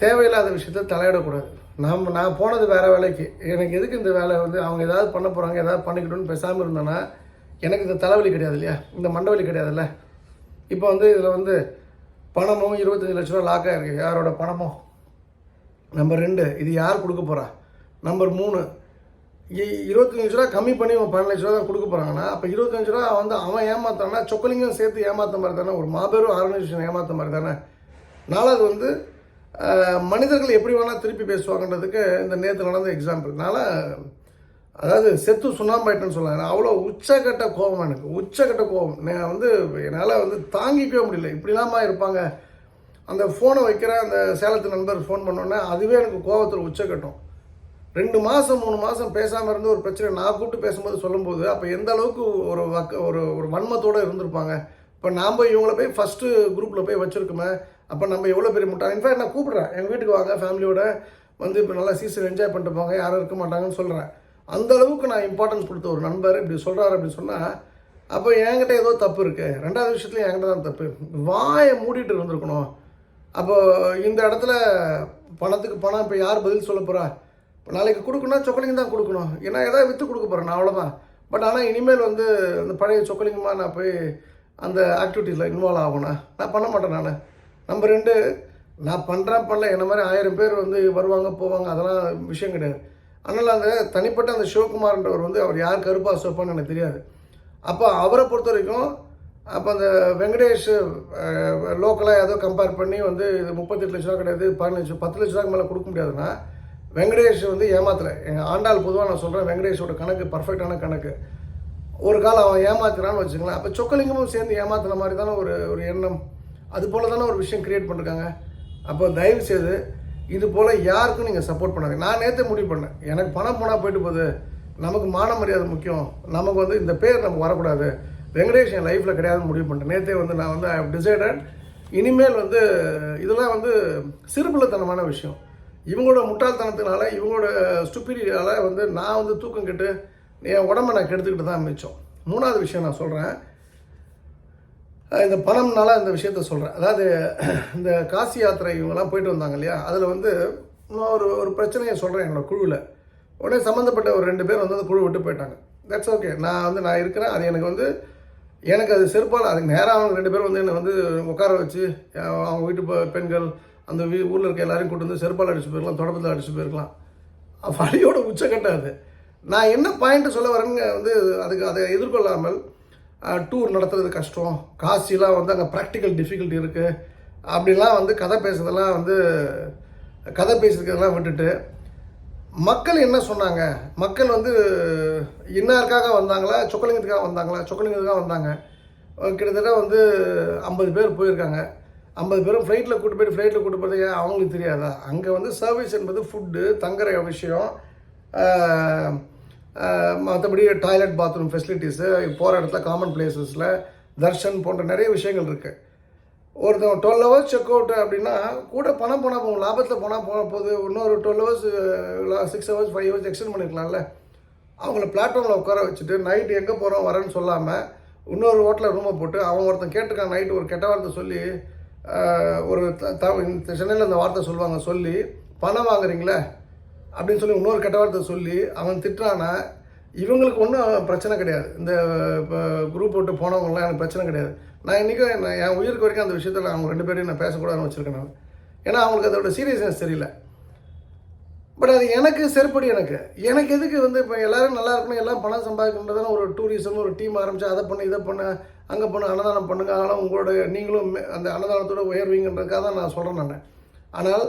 தேவையில்லாத விஷயத்தை தலையிடக்கூடாது. நம்ம நான் போனது வேறு வேலைக்கு. எனக்கு எதுக்கு இந்த வேலை வந்து அவங்க ஏதாவது பண்ண போகிறாங்க ஏதாவது பண்ணிக்கணும்னு பேசாமல் இருந்தேன்னா எனக்கு இந்த தலைவலி கிடையாது இல்லையா? இந்த மண்டவலி கிடையாதுல்ல? இப்போ வந்து இதில் வந்து பணமும் இருபத்தஞ்சி லட்ச ரூபா லாக்காக இருக்குது யாரோட பணமும் நம்பர் ரெண்டு இது யார் கொடுக்க போகிறா நம்பர் மூணு இ- இருபத்தஞ்சு லட்ச ரூபா கம்மி பண்ணி அவன் பன்னெண்டு லட்ச ரூபா தான் கொடுக்க போகிறாங்கன்னா அப்போ இருபத்தஞ்சு ரூபா வந்து அவன் ஏமாத்தானா சொக்கலிங்கம் சேர்த்து ஏமாத்த மாதிரி தானே ஒரு மாபெரும் ஆர்கனைசேஷன் ஏமாத்த மாதிரி தானே. நாலாவது வந்து மனிதர்கள் எப்படி வேணால் திருப்பி பேசுவாங்கன்றதுக்கு இந்த நேற்று நடந்த எக்ஸாம்பிள் அதனால் அதாவது செத்து சுண்ணாம்பாயிட்டேன்னு சொல்லாங்க அவ்வளோ உச்சக்கட்ட கோபம் எனக்கு. உச்சக்கட்ட கோபம். நான் வந்து என்னால் வந்து தாங்கிக்கவே முடியல. இப்படிலாமா இருப்பாங்க? அந்த ஃபோனை வைக்கிற அந்த சேலத்து நண்பர் ஃபோன் பண்ணோன்னே அதுவே எனக்கு கோபத்தில் உச்சக்கட்டம் ரெண்டு மாதம் மூணு மாதம் பேசாமல் இருந்து ஒரு பிரச்சனை நான் கூப்பிட்டு பேசும்போது சொல்லும்போது அப்போ எந்த அளவுக்கு ஒரு வக்க ஒரு ஒரு வன்மத்தோடு இருந்திருப்பாங்க? இப்போ நாம் போய் இவங்கள போய் ஃபஸ்ட்டு குரூப்பில் போய் வச்சுருக்கோமே அப்போ நம்ம எவ்வளோ பெரிய முட்டா? இன்ஃபேக்ட் நான் கூப்பிட்றேன். எங்கள் வீட்டுக்கு வாங்க ஃபேமிலியோட வந்து இப்போ நல்லா சீசன் என்ஜாய் பண்ணிட்டு போங்க. யாரும் இருக்க மாட்டாங்கன்னு சொல்கிறேன் அந்த அளவுக்கு நான் இம்பார்ட்டன்ஸ் கொடுத்த ஒரு நண்பர் இப்படி சொல்கிறாரு அப்படின்னு சொன்னால் அப்போ என்கிட்ட ஏதோ தப்பு இருக்குது ரெண்டாவது விஷயத்துலையும் என்கிட்ட தான் தப்பு. வாயை மூடிட்டு இருந்திருக்கணும். அப்போ இந்த இடத்துல பணத்துக்கு பணம் இப்போ யார் பதில் சொல்ல போகிறா இப்போ நாளைக்கு கொடுக்கணும்னா சொக்கலிங்க தான் கொடுக்கணும். ஏன்னா ஏதாவது விற்று கொடுக்க போகிறேன் நான் அவ்வளோதான் பட் ஆனால் இனிமேல் வந்து அந்த பழைய சொக்கலிங்கமாக நான் போய் அந்த ஆக்டிவிட்டீஸில் இன்வால்வ் ஆகணும். நான் பண்ண மாட்டேன் நான். நம்பர் ரெண்டு நான் பண்ணுறேன் பண்ணல என்ன மாதிரி ஆயிரம் பேர் வந்து வருவாங்க போவாங்க அதெல்லாம் விஷயம் கிடையாது. அதனால் அந்த தனிப்பட்ட அந்த சிவகுமார்ன்றவர் வந்து அவர் யார் கருப்பா சோப்பான்னு எனக்கு தெரியாது. அப்போ அவரை பொறுத்த வரைக்கும் அப்போ அந்த வெங்கடேஷ் லோக்கலாக ஏதோ கம்பேர் பண்ணி வந்து இது முப்பத்தெட்டு லட்ச ரூபா கிடையாது பதினஞ்சு பத்து லட்ச ரூபாய்க்கு மேலே கொடுக்க முடியாதுன்னா வெங்கடேஷ் வந்து ஏமாத்தலை எங்கள் ஆண்டாள் பொதுவாக நான் சொல்கிறேன் வெங்கடேஷோட கணக்கு பர்ஃபெக்டான கணக்கு. ஒரு காலம் அவன் ஏமாத்துறான்னு வச்சுக்கலாம் அப்போ சொக்கலிங்கமும் சேர்ந்து ஏமாத்துன மாதிரி தானே ஒரு ஒரு எண்ணம். அது போல் தானே ஒரு விஷயம் கிரியேட் பண்ணிருக்காங்க. அப்போ தயவு செய்து இது போல் யாருக்கும் நீங்கள் சப்போர்ட் பண்ணாதீங்க. நான் நேற்றே முடிவு பண்ணேன். எனக்கு பணம் போனால் போயிட்டு போகுது. நமக்கு மான மரியாதை முக்கியம். நமக்கு வந்து இந்த பேர் நமக்கு வரக்கூடாது. வெங்கடேஷ் என் லைஃப்பில் கிடையாதுன்னு முடிவு பண்ணிட்டேன். நேற்றே வந்து நான் வந்து ஐ ஹவ் டிசைடட் இனிமேல் வந்து இதெல்லாம் வந்து சிறுபிள்ளைத்தனமான விஷயம். இவங்களோட முட்டாள்தனத்தினால இவங்களோட ஸ்டுப்பிடியால் வந்து நான் வந்து தூக்கம் கெட்டு என் உடம்பை நான் கெடுத்துக்கிட்டு தான் மிச்சம். மூணாவது விஷயம் நான் சொல்கிறேன் இந்த பணம்னால இந்த விஷயத்த சொல்கிறேன் அதாவது இந்த காசி யாத்திரை இவங்கெல்லாம் போயிட்டு வந்தாங்க இல்லையா? அதில் வந்து நான் ஒரு ஒரு பிரச்சனையை சொல்கிறேன் என்னோட குழுவில். உடனே சம்மந்தப்பட்ட ஒரு ரெண்டு பேர் வந்து அந்த குழு விட்டு போயிட்டாங்க. தட்ஸ் ஓகே நான் வந்து நான் இருக்கிறேன். அது எனக்கு வந்து எனக்கு அது செருப்பால். அதுக்கு நேராக அவங்க ரெண்டு பேரும் வந்து என்னை வந்து உட்கார வச்சு அவங்க வீட்டு பெண்கள் அந்த வீ ஊரில் இருக்க எல்லாரையும் கூட்டு வந்து செருப்பால் அடிச்சு போயிருக்கலாம் தொடப்பத்தில் அடிச்சு போயிருக்கலாம். வழியோட உச்சக்கட்டம் அது. நான் என்ன பாயிண்ட்டு சொல்ல வரேன்னு வந்து அதுக்கு அதை எதிர்கொள்ளாமல் டூர் நடத்துறது கஷ்டம். காசிலாம் வந்து அங்கே ப்ராக்டிக்கல் டிஃபிகல்ட்டி இருக்குது அப்படிலாம் வந்து கதை பேசுறதெல்லாம் வந்து கதை பேசுறதுக்கெல்லாம் விட்டுட்டு மக்கள் என்ன சொன்னாங்க? மக்கள் வந்து இன்னாருக்காக வந்தாங்களா? சொக்கலிங்கத்துக்காக வந்தாங்களா? சொக்கலிங்கத்துக்காக வந்தாங்க. கிட்டத்தட்ட வந்து ஐம்பது பேர் போயிருக்காங்க. ஐம்பது பேரும் ஃப்ளைட்டில் கூட்டு போயிட்டு ஃப்ளைட்டில் கூட்டு போகிறது அவங்களுக்கு தெரியாதா? அங்கே வந்து சர்வீஸ் என்பது ஃபுட்டு தங்குற விஷயம் மற்றபடி டாய்லெட் பாத்ரூம் ஃபெசிலிட்டிஸு போகிற இடத்துல காமன் பிளேசஸில் தர்ஷன் போன்ற நிறைய விஷயங்கள் இருக்குது ஒருத்தன் டுவெல் ஹவர்ஸ் செக் அவுட் அப்படின்னா கூட பணம் போனால் போகும் லாபத்தில் போனால் போன போது இன்னொரு twelve hours six hours five hours extend பண்ணிருக்கலாம்ல. அவங்கள பிளாட்ஃபார்மில் உட்கார வச்சுட்டு நைட்டு எங்கே போகிறோம் வரேன்னு சொல்லாமல் இன்னொரு ஹோட்டலில் ரூமை போட்டு அவன் ஒருத்தன் கேட்டிருக்கான் நைட்டு ஒரு கெட்ட வார்த்தை சொல்லி ஒரு த- த இந்த சென்னையில் அந்த வார்த்தை சொல்லுவாங்க சொல்லி பணம் வாங்குறீங்களே அப்படின்னு சொல்லி இன்னொரு கெட்ட வார்த்தை சொல்லி அவன் திட்டுறானா இவங்களுக்கு ஒன்றும் பிரச்சனை கிடையாது. இந்த இப்போ குரூப் விட்டு போனவங்களாம் எனக்கு பிரச்சனை கிடையாது. நான் இன்றைக்கும் என் உயிருக்கு வரைக்கும் அந்த விஷயத்தில் அவங்க ரெண்டு பேரையும் நான் பேசக்கூடாதுன்னு வச்சுருக்கேன் நான். ஏன்னா அவங்களுக்கு அதோட சீரியஸ்னஸ் தெரியல. பட் அது எனக்கு செருப்படி எனக்கு. எனக்கு எதுக்கு வந்து இப்போ எல்லோரும் நல்லா இருக்கணும் எல்லாம் பணம் சம்பாதிக்கணுன்றதான ஒரு டூரிசம் ஒரு டீம் ஆரம்பித்து அதை பண்ணு இதை பண்ணு அங்கே பண்ணு அன்னதானம் பண்ணுங்க. ஆனால் உங்களோட நீங்களும் அந்த அன்னதானத்தோட உயர்வீங்கன்றதுக்காக தான் நான் சொல்கிறேன் நான். ஆனால்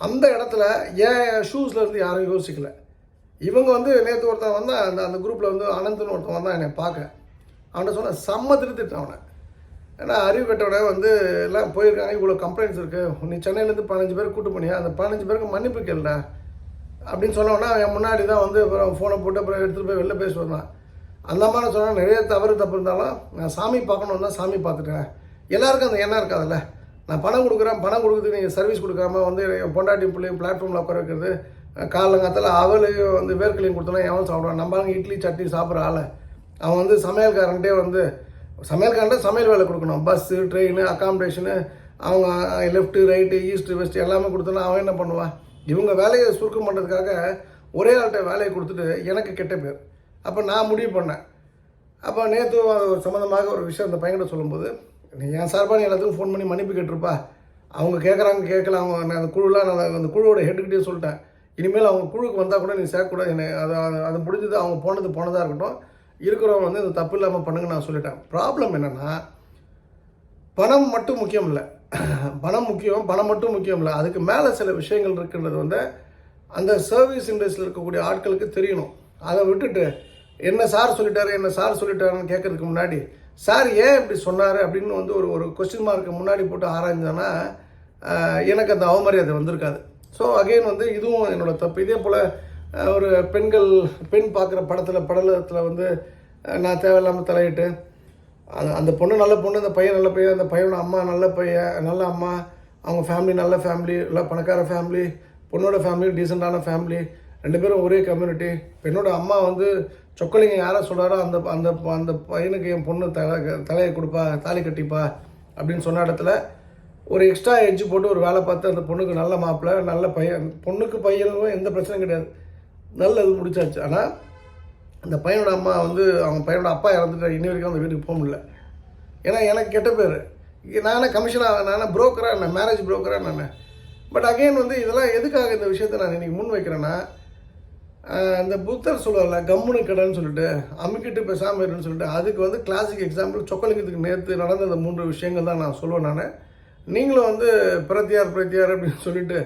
அந்த இடத்துல என் ஷூஸில் இருந்து யாரும் யோசிக்கல. இவங்க வந்து நேற்று ஒருத்தன் வந்தால் அந்த அந்த குரூப்பில் வந்து அனந்தன் ஒருத்தன் வந்தான் என்னை பார்க்க. அவன்கிட்ட சொன்ன செம்ம திருத்திட்டான் அவனை. ஏன்னா அறிவு கட்டோட வந்து எல்லாம் போயிருக்காங்க இவ்வளோ கம்ப்ளைண்ட்ஸ் இருக்குது நீ சென்னையிலேருந்து பதினஞ்சு பேர் கூட்டு போனியா? அந்த பதினஞ்சு பேருக்கு மன்னிப்பு கேளுடா. அப்படின்னு சொன்னோன்னா என் முன்னாடி தான் வந்து அப்புறம் ஃபோனை போட்டு அப்புறம் எடுத்துகிட்டு போய் வெளில பேச வந்தான். அந்த மாதிரி சொன்னால் நிறைய தவறு தப்பு இருந்தாலும் நான் சாமி பார்க்கணுன்னு தான் சாமி பார்த்துட்டேன். எல்லாருக்கும் அந்த எண்ணம் இருக்காதுல்ல? நான் பணம் கொடுக்குறேன் பணம் கொடுக்குறது நீங்கள் சர்வீஸ் கொடுக்காம வந்து என் பொண்டாட்டி பிள்ளையும் பிளாட்ஃபார்மில் உட்கார வைக்கிறது காலங்காத்தில் அவளையும் வந்து வேர்க்கலையும் கொடுத்தோன்னா எவன் சாப்பிடுவான்? நம்ம இட்லி சட்னி சாப்பிட்ற ஆளை. அவன் வந்து சமையல்காரன்ட்டே வந்து சமையல்காரன்ட்ட சமையல் வேலை கொடுக்கணும். பஸ்ஸு ட்ரெயின் அக்காமடேஷனு அவங்க லெஃப்ட்டு ரைட்டு ஈஸ்ட்டு வெஸ்ட்டு எல்லாமே கொடுத்தோன்னா அவன் என்ன பண்ணுவான்? இவங்க வேலையை சுருக்கம் பண்ணுறதுக்காக ஒரே ஆள்கிட்ட வேலையை கொடுத்துட்டு எனக்கு கெட்ட பேர். அப்போ நான் முடிவு பண்ணேன். அப்போ நேற்று ஒரு சம்மந்தமாக ஒரு விஷயம் அந்த பையன்கிட்ட சொல்லும்போது நீ என் சார்பாக நீ எல்லாத்துக்கும் ஃபோன் பண்ணி மன்னிப்பு கேட்டிருப்பா. அவங்க கேட்குறாங்க கேட்கல அவங்க நான் அந்த குழுலாம் நான் அந்த குழுவோட ஹெட்டுக்கிட்டே சொல்லிட்டேன். இனிமேல் அவங்க குழுக்கு வந்தால் கூட நீ சேர்க்கக்கூடாது என்னை அது அது- முடிஞ்சது அவங்க போனது போனதாக இருக்கட்டும். இருக்கிறவங்க வந்து இந்த தப்பு இல்லாமல் பண்ணுங்க நான் சொல்லிட்டேன். ப்ராப்ளம் என்னென்னா பணம் மட்டும் முக்கியம் இல்லை. பணம் முக்கியம் பணம் மட்டும் முக்கியம் இல்லை. அதுக்கு மேலே சில விஷயங்கள் இருக்குன்றது வந்து அந்த சர்வீஸ் இண்டஸ்ட்ரியில் இருக்கக்கூடிய ஆட்களுக்கு தெரியணும். அதை விட்டுட்டு என்ன சார் சொல்லிட்டாரு என்ன சார் சொல்லிட்டாருன்னு கேட்கறதுக்கு முன்னாடி சார் ஏன் இப்படி சொன்னார் அப்படின்னு வந்து ஒரு ஒரு கொஸ்டின் மார்க்கை முன்னாடி போட்டு ஆராய்ஞ்சானா எனக்கு அந்த அவமரியாதை வந்திருக்காது. ஸோ அகைன் வந்து இதுவும் என்னோட தப்பு. இதே போல் ஒரு பெண்கள் பெண் பார்க்குற படத்தில் படலத்தில் வந்து நான் தேவையில்லாமல் தலையிட்டு அந்த அந்த பொண்ணு நல்ல பொண்ணு அந்த பையன் நல்ல பையன் அந்த பையனோட அம்மா நல்ல பையன் நல்ல அம்மா அவங்க ஃபேமிலி நல்ல ஃபேமிலி இல்லை பணக்கார ஃபேமிலி பொண்ணோட ஃபேமிலி டீசெண்டான ஃபேமிலி ரெண்டு பேரும் ஒரே கம்யூனிட்டி பெண்ணோட அம்மா வந்து சொக்கலிங்க யாரை சொல்கிறாரோ அந்த அந்த அந்த பையனுக்கு என் பொண்ணு தலை தலையை கொடுப்பா தாலி கட்டிப்பா அப்படின்னு சொன்ன இடத்துல ஒரு எக்ஸ்ட்ரா எட்ஜ் போட்டு ஒரு வேலை பார்த்து அந்த பொண்ணுக்கு நல்ல மாப்பிள்ளை நல்ல பையன். பொண்ணுக்கு பையனுக்கும் எந்த பிரச்சனையும் கிடையாது. நல்ல இது முடிச்சாச்சு. ஆனால் அந்த பையனோட அம்மா வந்து அவங்க பையனோட அப்பா இறந்துட்டு இன்னி வரைக்கும் அந்த வீட்டுக்கு போக முடியல. ஏன்னா எனக்கு கெட்ட பேர். நானே கமிஷனாக நானே புரோக்கராக என்ன மேரேஜ் புரோக்கராக நான். பட் அகைன் வந்து இதெல்லாம் எதுக்காக இந்த விஷயத்தை நான் இன்றைக்கி முன் வைக்கிறேன்னா இந்த புத்தர் சொல்லுவார்ல கம்முனு கடைன்னு சொல்லிட்டு அமுக்கிட்டு பேசாமல் இருன்னு சொல்லிட்டு அதுக்கு வந்து கிளாசிக் எக்ஸாம்பிள் சொக்கலிங்கத்துக்கு நேற்று நடந்த அந்த மூன்று விஷயங்கள் தான் நான் சொல்லுவேன் நான். நீங்களும் வந்து பிரத்தியார் பிரத்தியார் அப்படின்னு சொல்லிட்டு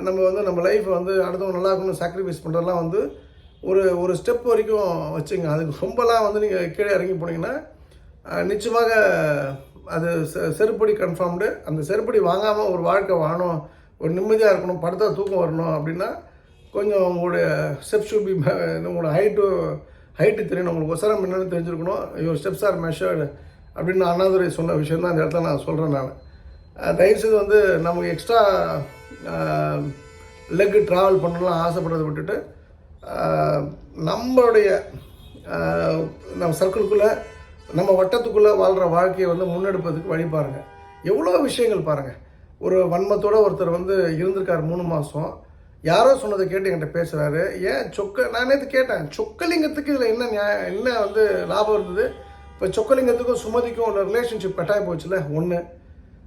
நம்ம வந்து நம்ம லைஃப்பை வந்து அடுத்தவங்க நல்லா இருக்கணும் சாக்ரிஃபைஸ் பண்ணுறதெல்லாம் வந்து ஒரு ஒரு ஸ்டெப் வரைக்கும் வச்சுங்க. அதுக்கு ரொம்பலாம் வந்து நீங்கள் கீழே இறங்கி போனீங்கன்னா நிச்சயமாக அது செ- செருப்படி கன்ஃபார்ம்டு அந்த செருப்படி வாங்காமல் ஒரு வாழ்க்கை வாழணும் ஒரு நிம்மதியாக இருக்கணும் படுத்தா தூக்கம் வரணும் அப்படின்னா கொஞ்சம் உங்களுடைய ஸ்டெப் ஷூ பி உங்களோட ஹைட்டு ஹைட்டு தெரியணும் உங்களுக்கு ஒசரம் என்னென்னு தெரிஞ்சிருக்கணும். யுவர் ஸ்டெப்ஸ் ஆர் மெஷர்டு அப்படின்னு அண்ணாதுரை சொன்ன விஷயம் தான் அந்த இடத்துல நான் சொல்கிறேன் நான். தயவுசெய்து வந்து நமக்கு எக்ஸ்ட்ரா லெக்கு ட்ராவல் பண்ணலாம் ஆசைப்படுறதை விட்டுட்டு நம்மளுடைய நம்ம சர்க்கிள்குள்ளே நம்ம வட்டத்துக்குள்ளே வாழ்கிற வாழ்க்கையை வந்து முன்னெடுப்பதுக்கு வழி பாருங்கள் எவ்வளோ விஷயங்கள் பாருங்கள் ஒரு வன்மத்தோடு ஒருத்தர் வந்து இருந்திருக்கார் மூணு மாதம் யாரோ சொன்னதை கேட்டு என்கிட்ட பேசுகிறாரு ஏன் சொக்க நான் நேற்று கேட்டேன் சொக்கலிங்கத்துக்கு இதில் என்ன நியாயம் என்ன வந்து லாபம் இருந்தது? இப்போ சொக்கலிங்கத்துக்கும் சுமதிக்கும் ஒரு ரிலேஷன்ஷிப் கட்டாய போச்சுல ஒன்று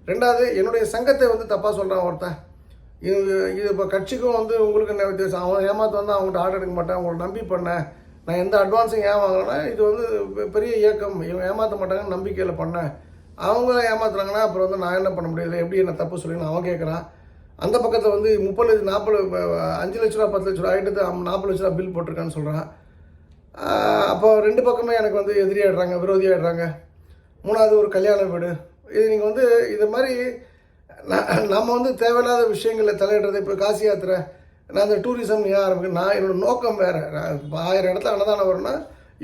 ரெண்டாவது என்னுடைய சங்கத்தை வந்து தப்பாக சொல்கிறான் ஒருத்தன். இது இது இப்போ கட்சிக்கும் வந்து உங்களுக்கு என்ன வித்தியாசம்? அவன் ஏமாத்த வந்து அவங்கள்ட்ட ஆர்டர் எடுக்க மாட்டேன் உங்களை நம்பி பண்ணேன். நான் எந்த அட்வான்ஸும் ஏன் வாங்கினேன்னா இது வந்து பெரிய இயக்கம். இவன் ஏமாற்ற மாட்டாங்கன்னு நம்பிக்கையில் பண்ணேன். அவங்க ஏமாத்துறாங்கன்னா அப்புறம் வந்து நான் என்ன பண்ண முடியல எப்படி என்ன தப்பு சொல்லிங்கன்னு அவன் கேட்குறான் அந்த பக்கத்தில் வந்து முப்பது லட்சம் நாற்பது அஞ்சு லட்ச ரூபா பத்து லட்ச ரூபா ஆகிட்டு நாற்பது லட்ச ரூபா பில் போட்டிருக்கான்னு சொல்கிறான் அப்போ ரெண்டு பக்கமே எனக்கு வந்து எதிரியாடுறாங்க விரோதியாடுறாங்க மூணாவது ஒரு கல்யாண வீடு. இது நீங்கள் வந்து இது மாதிரி நம்ம வந்து தேவையில்லாத விஷயங்களில் தலையிடுறது இப்போ காசி யாத்திரை நான் அந்த டூரிசம் ஏன் ஆரம்பிக்கிறேன் நான் என்னோட நோக்கம் வேறு. இப்போ ஆயிரம் இடத்துல அன்னதானம் வரும்னா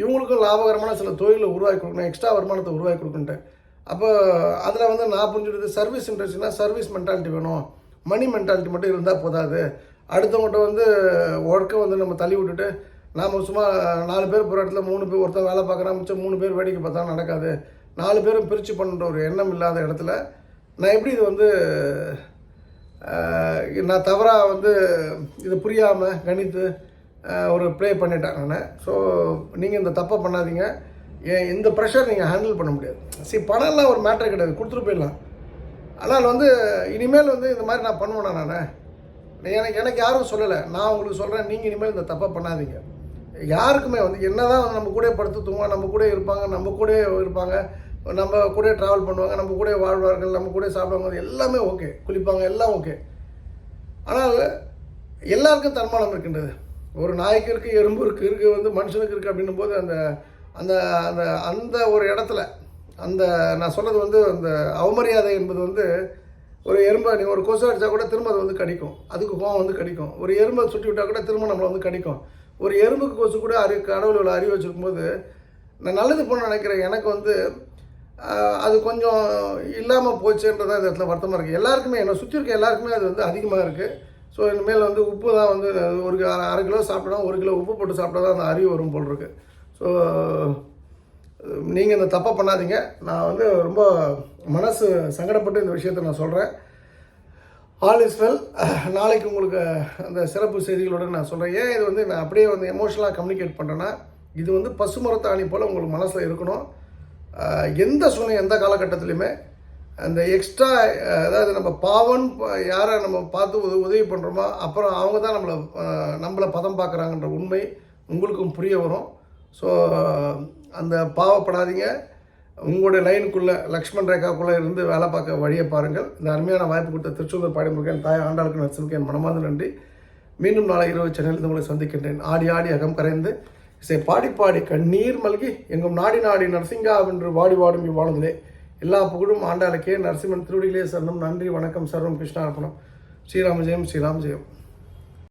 இவங்களுக்கும் லாபகரமான சில தொழிலை உருவாக்கி கொடுக்கணும். எக்ஸ்ட்ரா வருமானத்தை உருவாக்கி கொடுக்குன்ட்டு அப்போ அதில் வந்து நான் புரிஞ்சுடுது சர்வீஸ் இன்ட்ரெஸ்ட்னா சர்வீஸ் மென்டாலிட்டி வேணும். மணி மென்டாலிட்டி மட்டும் இருந்தால் போதாது. அடுத்தவங்கள்ட்ட வந்து ஒர்க்கை வந்து நம்ம தள்ளி விட்டுட்டு நாம் சும்மா நாலு பேர் போகிற இடத்துல மூணு பேர் ஒருத்தன் வேலை பார்க்குறான் மிச்சம் மூணு பேர் வேடிக்கை பார்த்தா நடக்காது. நாலு பேரும் பிரித்து பண்ணுற ஒரு எண்ணம் இல்லாத இடத்துல நான் எப்படி இது வந்து நான் தவறாக வந்து இது புரியாமல் கணித்து ஒரு ப்ளே பண்ணிட்டேன் நான். ஸோ நீங்கள் இந்த தப்பை பண்ணாதீங்க. ஏன் இந்த ப்ரெஷர் நீங்கள் ஹேண்டில் பண்ண முடியாது. சரி பணம்லாம் ஒரு மேட்டர் கிடையாது. கொடுத்துட்டு போயிடலாம். ஆனால் வந்து இனிமேல் வந்து இந்த மாதிரி நான் பண்ணுவேனா நான்? எனக்கு எனக்கு யாரும் சொல்லலை. நான் உங்களுக்கு சொல்கிறேன் நீங்கள் இனிமேல் இந்த தப்பை பண்ணாதீங்க. யாருக்குமே வந்து என்னதான் தான் நம்ம கூட படுத்து தூங்குவாங்க நம்ம கூட இருப்பாங்க நம்ம கூட இருப்பாங்க நம்ம கூட ட்ராவல் பண்ணுவாங்க நம்ம கூட வாழ்வார்கள் நம்ம கூட சாப்பிடுவாங்க எல்லாமே ஓகே குளிப்பாங்க எல்லாம் ஓகே ஆனால் எல்லாருக்கும் தன்மானம் இருக்கின்றது. ஒரு நாய்க்கு இருக்குது எறும்பு இருக்குது இருக்குது வந்து மனுஷனுக்கு இருக்குது அப்படின்னும் போது அந்த அந்த அந்த அந்த ஒரு இடத்துல அந்த நான் சொன்னது வந்து அந்த அவமரியாதை என்பது வந்து ஒரு எறும்பை நீ ஒரு கொசு அடித்தா கூட திரும்ப அது வந்து கடிக்கும். அதுக்கு கோவம் வந்து கடிக்கும். ஒரு எறும்பை சுட்டி விட்டால் கூட திரும்ப நம்மளை வந்து கடிக்கும். ஒரு எறும்புக்கு கொசு கூட அறி கடவுள் இவ்வளோ அறிவு வச்சிருக்கும் போது நான் நல்லது போன நினைக்கிறேன். எனக்கு வந்து அது கொஞ்சம் இல்லாமல் போச்சுன்றதான் இந்த இடத்துல வருத்தமாக இருக்குது எல்லாருக்குமே என்னை சுற்றி இருக்க எல்லாருக்குமே அது வந்து அதிகமாக இருக்குது ஸோ இனிமேல் வந்து உப்பு தான் வந்து ஒரு அரை கிலோ சாப்பிட்டா ஒரு கிலோ உப்பு போட்டு சாப்பிட்டா தான் அந்த அறிவு வரும் போல் இருக்குது ஸோ நீங்கள் இந்த தப்பை பண்ணாதீங்க. நான் வந்து ரொம்ப மனசு சங்கடப்பட்டு இந்த விஷயத்தை நான் சொல்கிறேன் ஆல் இஸ் வெல் நாளைக்கு உங்களுக்கு அந்த சிறப்பு செய்திகளோட நான் சொல்கிறேன் ஏன் இது வந்து நான் அப்படியே வந்து எமோஷனலாக கம்யூனிகேட் பண்ணுறேன்னா இது வந்து பசுமரத்தாணி போல் உங்களுக்கு மனசில் இருக்கணும். எந்த சூழ்நிலை எந்த காலகட்டத்துலையுமே அந்த எக்ஸ்ட்ரா அதாவது நம்ம பாவன் யாரை நம்ம பார்த்து உத உதவி பண்ணுறோமோ அப்புறம் அவங்க தான் நம்மளை நம்மளை பதம் பார்க்குறாங்கன்ற உண்மை உங்களுக்கும் புரிய வரும். ஸோ அந்த பாவப்படாதீங்க. உங்களுடைய லைனுக்குள்ளே லக்ஷ்மண் ரேகாக்குள்ளே இருந்து வேலை பார்க்க வழியை பாருங்கள். இந்த அருமையான வாய்ப்பு கொடுத்த திருச்செந்தூர் பாடிமுருகன் தாய் ஆண்டாளுக்கு நரசிம்க்கு என் மனமார்ந்த நன்றி. மீண்டும் நாளை இரவு சென்னையில் உங்களை சந்திக்கின்றேன். ஆடி ஆடி அகம் கரைந்து இசை பாடி பாடி கண்ணீர் மல்கி எங்கும் நாடி நாடி நரசிங்கா வென்று வாடி வாடும் இவ்வாழ்ந்தலே எல்லா புகழும் ஆண்டாளுக்கே. நரசிம்மன் திருவடிகளே சரணம். நன்றி வணக்கம். சர்வம் கிருஷ்ணார்ப்பணம் ஸ்ரீராம ஜெயம் ஸ்ரீராம் ஜெயம்.